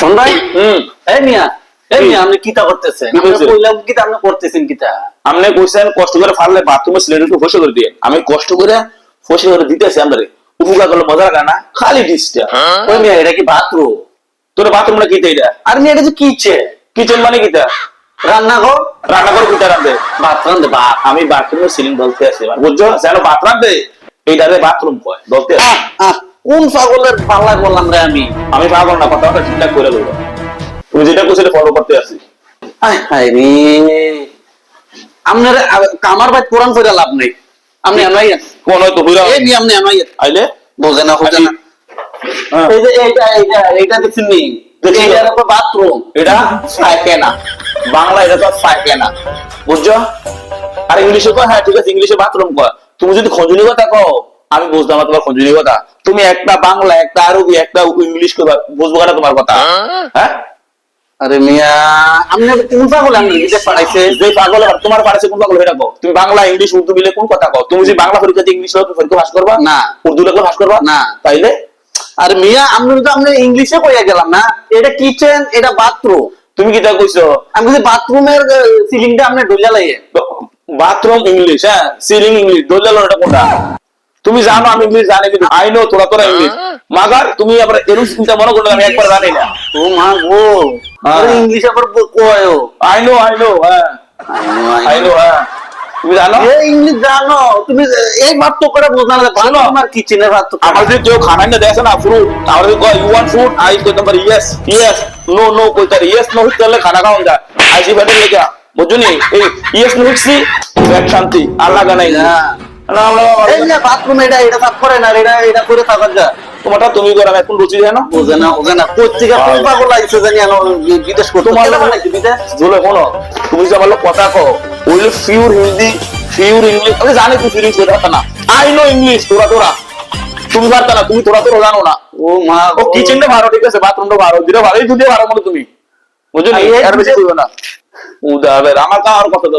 সন্ধ্যায়? হুম। এই মিয়া এই মিয়া আপনি কিতা করতেছেন? কি আমরা করছে? কইলাম কিতা আপনি করতেছেন কিতা? আপনি কইছেন কষ্ট করে ফারলে বাথরুমে সিলিন্ডার ফসে করে দিয়ে। আমি কষ্ট করে ফসে করে দিতেছি আমরা উপকার করলে মজা লাগে না? খালি ডিসটা ওই মিয়া এটা কি বাথরুম তোর বাথরুমটা কিতে এটা? আর মিয়া এটা যে কিচেন? কিচেন মানে কিটা রান্নাঘর? রান্নাঘর কিটা রান্ধে বাথরুম আমি বাথরুমের সিলিং বলতে আছি বুঝছ? যেন বাথ রান্ধে এইটারে বাথরুম কয় বলতে আহ, কোন পাগলের পাল্লা বললাম রে আমি? আমি পাগল না কথাটা ঠিকঠাক করে দেবো। তুমি যেটা কইছো ফলো করতে আয় হায় রে। আপনার কামার ভাই কোরআন করে লাভ নেই। আপনি আনাই কোন হয়তো বুঝা এই মিয়া আপনি আনাই আইলে? বোঝে না বোঝে না। হ্যাঁ। এই যে এইটা এইটা এইটা দেখছেন নি। এইটার উপর বাথরুম এটা? পায়খানা বাংলা এটা তো পায়খানা বুঝছ? আর ইংলিশে কয় হ্যাঁ ঠিক আছে ইংলিশে বাথরুম কয়। তুমি যদি খঞ্জুনি কথা কও আমি বুঝতাম না তোমার খঞ্জুনি কথা। তুমি একটা বাংলা একটা আরবি একটা ইংলিশ বুঝব না তোমার কথা? হ্যাঁ? আরে মিয়া আপনি কোন পাগল আপনি বিদেশ পাঠাইছে যে পাগল আর তোমার পারে কোন পাগল এটা কও। তুমি বাংলা ইংলিশ উর্দু মিলে কোন কথা কও? তুমি যদি বাংলা পরীক্ষাতে ইংলিশ লেখো পরীক্ষা পাস করবা? না। উর্দু লেখো পাস করবা? না। তাইলে? আর মিয়া আপনি তো আপনি ইংলিশে কইয়া গেলাম না। এটা কিচেন এটা বাথরুম তুমি কি তা কইছো? আমি বলছি বাথরুমের সিলিংটা আপনি ডলিয়া লাগে বাথরুম ইংলিশ হ্যাঁ? সিলিং ইংলিশ দোল্লা এটা কোনটা? তুমি জানো আমি ইংলিশ জানি কিন্তু আই নো তোরা তোরা ইংলিশ। মাগার তুমি আবার এরকম চিন্তা মনে করলে আমি একবার জানি না। ও মা গো হ্যাঁ। ইংলিশ আবার কয়ও আই নো আই নো হ্যাঁ। আই নো হ্যাঁ। তুমি জানো? এ ইংলিশ জানো তুমি এই মাত্র করে বোঝা না বাথরুম আর কিচেনের ভাত আমার যদি কেউ খানা না দেখে না ফ্রুট তাহলে কয় ইউ ওয়ান্ট ফ্রুট আই কইতাম পারি ইয়েস ইয়েস নো নো কইতার ইয়েস নো হইতে খানা খাওয়া যায়। আইসি ফেটে লেগা বুঝছ নি এই ইয়েস নো হইছি এক শান্তি। আর লাগা নাই। না আমরা এই যে বাথরুম এটা এটা সাফ করে না এটা এটা করে থাকার যা। তোমারটা তুমি করো এখন রুচি জানো বোঝে না বোঝে না। পত্রিকা কোন পাগল আইছে জানি বিদেশ করতে তোমার তোমার বিদেশ? জুলে শোনো তুমি যে আমার কথা কো ওই ফিউর হিন্দি ফিউর ইংলিশ আমি জানি তুই ফিউর ইংলিশ না। আই নো ইংলিশ তোরা তোরা। তুমি পারতা না তুমি তোরা তোরা জানো না। ও মা ও কিচেনটা ভালো ঠিক আছে বাথরুমটা ভালো। যেটা ভালোই দুটো ভালো মনে তুমি। বুঝলি? আর বেশি কইও না। উদাবের আমার কার কথা তো